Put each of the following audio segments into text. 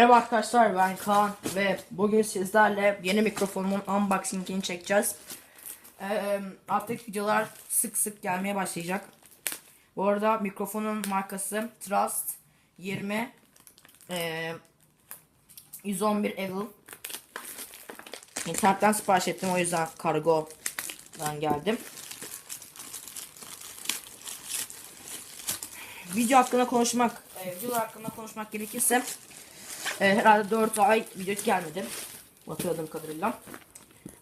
Merhaba arkadaşlar ben Kaan ve bugün sizlerle yeni mikrofonumun unboxingini çekeceğiz. Ee, artık videolar sık sık gelmeye başlayacak. Bu arada mikrofonun markası Trust 20 ee, 111 Evil. İnternetten sipariş ettim o yüzden kargodan geldim. Video hakkında konuşmak, e, video hakkında konuşmak gerekirse e, herhalde 4 ay video gelmedi. Hatırladığım kadarıyla.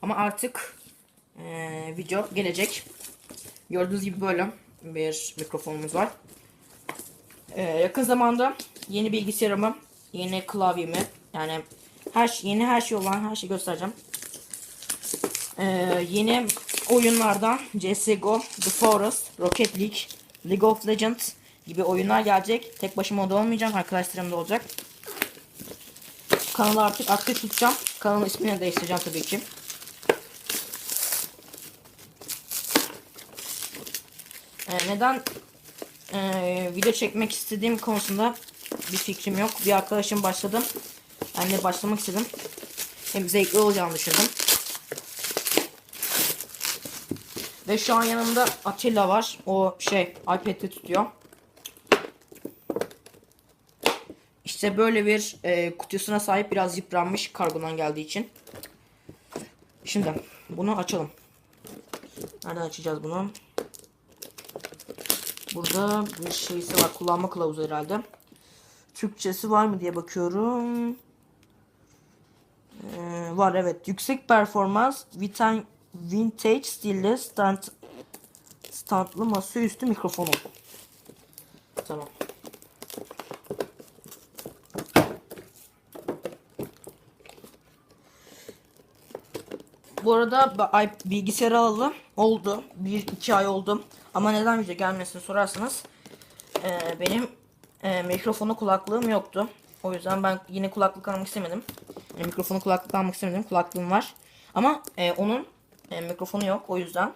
Ama artık e, video gelecek. Gördüğünüz gibi böyle bir mikrofonumuz var. E, yakın zamanda yeni bilgisayarımı, yeni klavyemi, yani her şey- yeni her şey olan her şeyi göstereceğim. E, yeni oyunlardan CS:GO, The Forest, Rocket League, League of Legends gibi oyunlar gelecek. Tek başıma da olmayacağım, arkadaşlarım da olacak. Kanalı artık aktif tutacağım. Kanalın ismini de değiştireceğim tabii ki. Ee, neden ee, video çekmek istediğim konusunda bir fikrim yok. Bir arkadaşım başladım. Ben de başlamak istedim. Hem zevkli olacağını düşündüm. Ve şu an yanımda Atilla var. O şey iPad'de tutuyor. İşte böyle bir e, kutusuna sahip biraz yıpranmış kargodan geldiği için. Şimdi bunu açalım. Nereden açacağız bunu? Burada bir şeysi var. Kullanma kılavuzu herhalde. Türkçesi var mı diye bakıyorum. Ee, var evet. Yüksek performans vintage stilli stand standlı masaüstü mikrofonu. Tamam. Bu arada ay, bilgisayar alalı oldu. 1-2 ay oldu. Ama neden video gelmesini sorarsanız e, benim e, mikrofonu kulaklığım yoktu. O yüzden ben yine kulaklık almak istemedim. Yani mikrofonu kulaklık almak istemedim. Kulaklığım var. Ama e, onun e, mikrofonu yok. O yüzden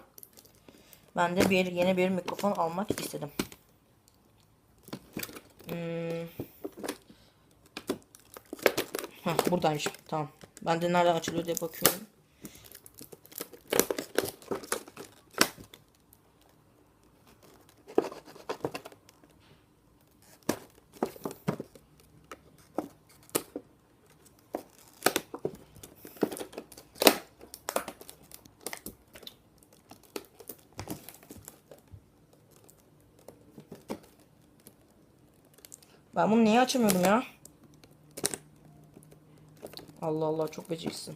ben de bir yeni bir mikrofon almak istedim. Hmm. Heh, buradaymış. Tamam. Ben de nereden açılıyor diye bakıyorum. Ben bunu niye açamıyorum ya? Allah Allah çok beceriksiz.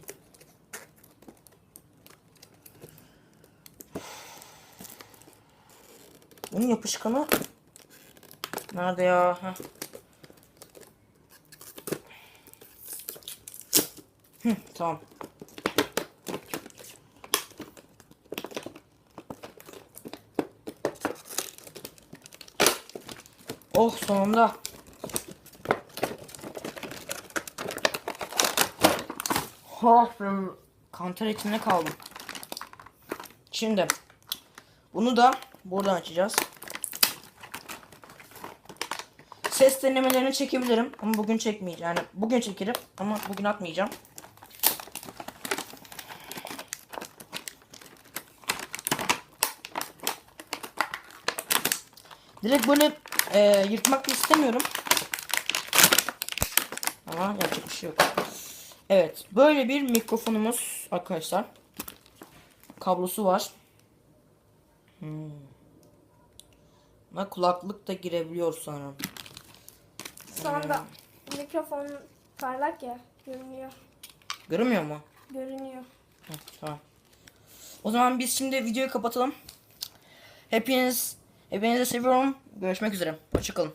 Bunun yapışkanı nerede ya? Heh. Hı, tamam. Oh sonunda. Oh ben kantar içinde kaldım. Şimdi bunu da buradan açacağız. Ses denemelerini çekebilirim ama bugün çekmeyeceğim. Yani bugün çekerim ama bugün atmayacağım. Direkt böyle e, yırtmak da istemiyorum. Ama yapacak bir şey yok. Evet. Böyle bir mikrofonumuz arkadaşlar. Kablosu var. Hmm. Buna kulaklık da girebiliyor sanırım. Şu anda mikrofon parlak ya görünüyor. Görünmüyor mu? Görünüyor. Hı, tamam. O zaman biz şimdi videoyu kapatalım. Hepiniz hepinizi seviyorum. Görüşmek üzere. Hoşçakalın.